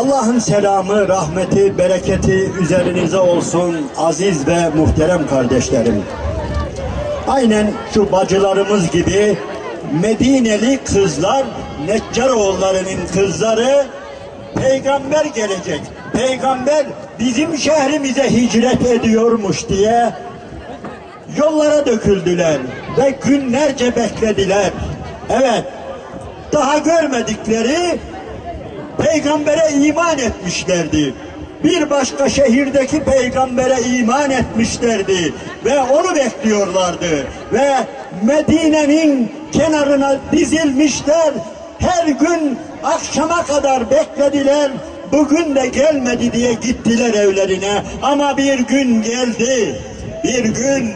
Allah'ın selamı, rahmeti, bereketi üzerinize olsun aziz ve muhterem kardeşlerim. Aynen şu bacılarımız gibi Medineli kızlar, Neccaroğullarının kızları peygamber gelecek. Peygamber bizim şehrimize hicret ediyormuş diye yollara döküldüler ve günlerce beklediler. Evet, daha görmedikleri peygambere iman etmişlerdi. Bir başka şehirdeki peygambere iman etmişlerdi ve onu bekliyorlardı. Ve Medine'nin kenarına dizilmişler. Her gün akşama kadar beklediler. Bugün de gelmedi diye gittiler evlerine. Ama bir gün geldi. Bir gün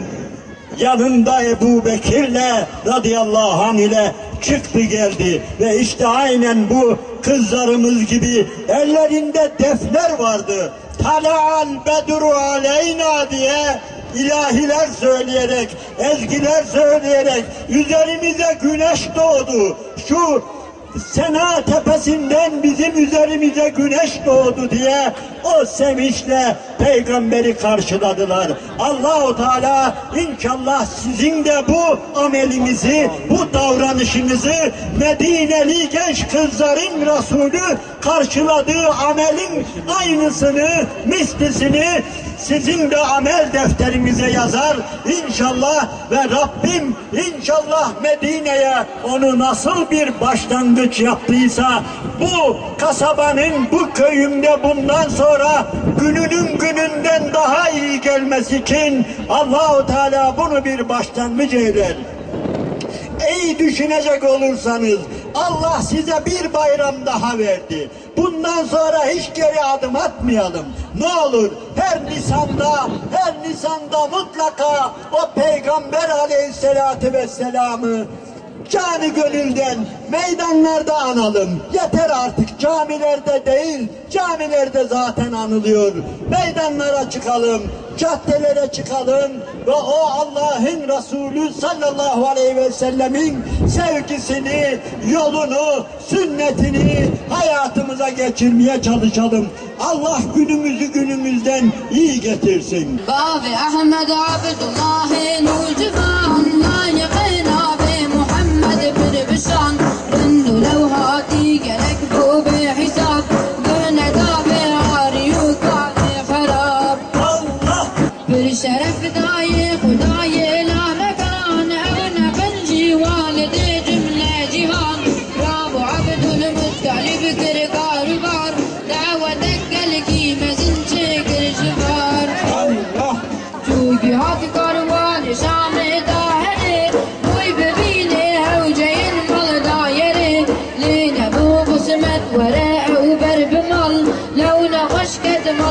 yanında Ebu Bekir'le radıyallahu anh ile çıktı geldi ve işte aynen bu kızlarımız gibi ellerinde defler vardı. Tala'al bedru aleyna diye ilahiler söyleyerek, ezgiler söyleyerek üzerimize güneş doğdu. Şu Sena tepesinden bizim üzerimize güneş doğdu diye o sevinçle peygamberi karşıladılar. Allahu Teala inşallah sizin de bu amelinizi, bu davranışınızı Medineli genç kızların Resulü karşıladığı amelin aynısını, mislisini sizin de amel defterinize yazar inşallah ve Rabbim inşallah Medine'ye onu nasıl bir başlangıç yaptıysa bu kasabanın bu köyümde bundan sonra gününün gününden daha iyi gelmesi için Allahu Teala bunu bir başlangıç eyler. İyi düşünecek olursanız Allah size bir bayram daha verdi. Bundan sonra hiç geri adım atmayalım. Ne olur her Nisan'da, her Nisan'da mutlaka o Peygamber aleyhissalatü vesselam'ı Cani gönülden, meydanlarda analım. Yeter artık camilerde değil, camilerde zaten anılıyor. Meydanlara çıkalım, caddelere çıkalım ve o Allah'ın Resulü sallallahu aleyhi ve sellemin sevgisini, yolunu, sünnetini hayatımıza geçirmeye çalışalım. Allah günümüzü günümüzden iyi getirsin. Bâbi Ahmed Abdullah'ın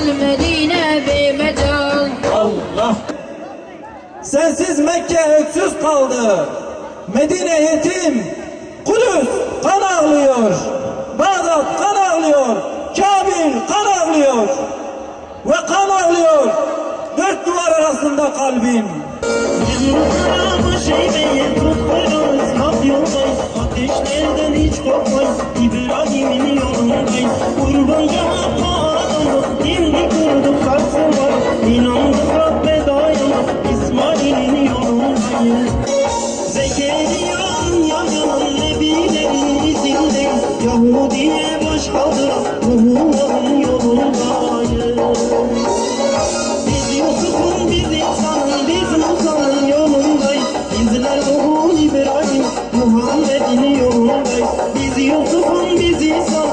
Medine bimecan Allah. Sensiz Mekke öksüz kaldı. Medine yetim Kudüs kan ağlıyor. Bağdat kan ağlıyor. Kabil kan ağlıyor. Ve kan ağlıyor. Dört duvar arasında kalbim. busy so oh.